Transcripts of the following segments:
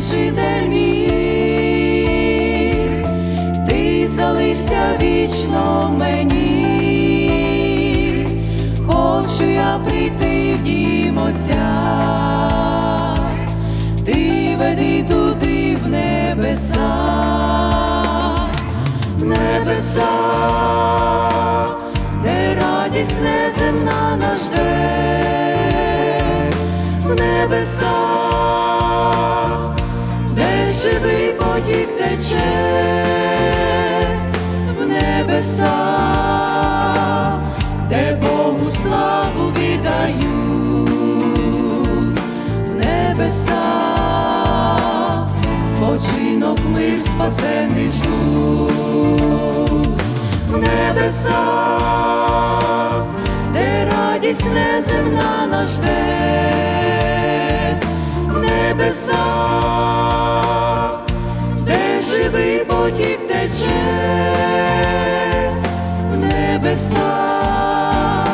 утішитель мій, ти залишся вічно мені, хочу я прийти в дім Отця, ти веди туди в небеса, в небеса, де радість неземна нас жде, в небеса, живий потік тече, в небеса, де Богу славу віддаю, в небеса, спочинок мир спасений жду, в небеса, де радість неземна нас жде, в небеса, небеса,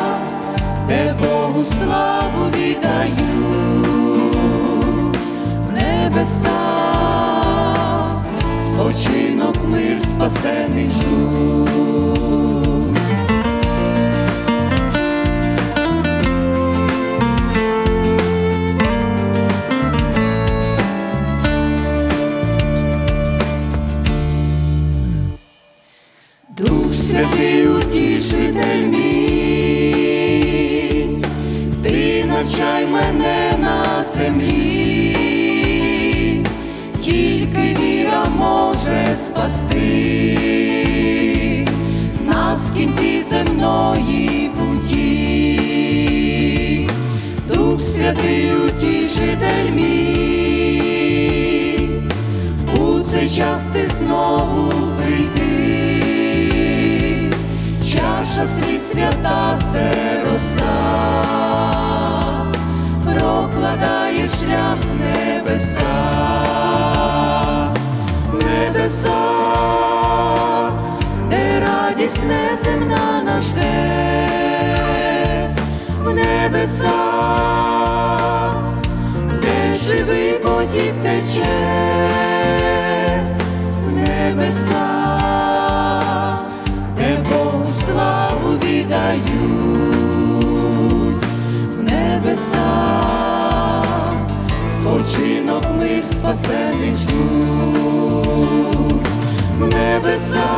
де Богу славу віддаю, в небеса, спочинок мир спасений жду. Утішитель мій, ти навчай мене на землі, тільки віра може спасти. Нас в кінці земної путі, Дух Святий утішитель мій, у цей час ти знову чаша слід свята це прокладає шлях небеса, небеса, де радість неземна нас жде, в небеса, де живий потік тече, в небеса, віддають, в небеса, спочинок мир спасений ждуть, в небеса,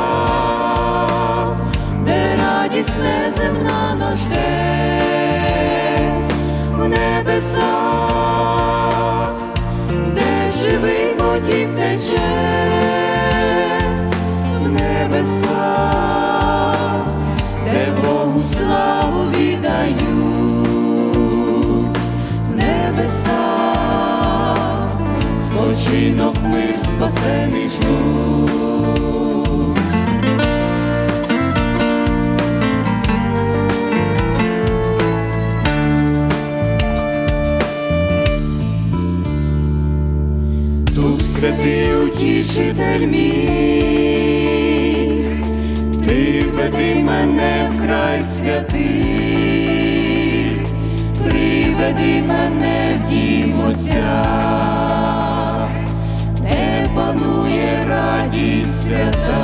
де радість неземна нас жде, в небеса, де живий потік тече, в небеса, спочинок мир спасений ждуть. Дух Святий утішитель мій, ти веди мене в край святий, приведи мене в дім Отця, де панує радість свята,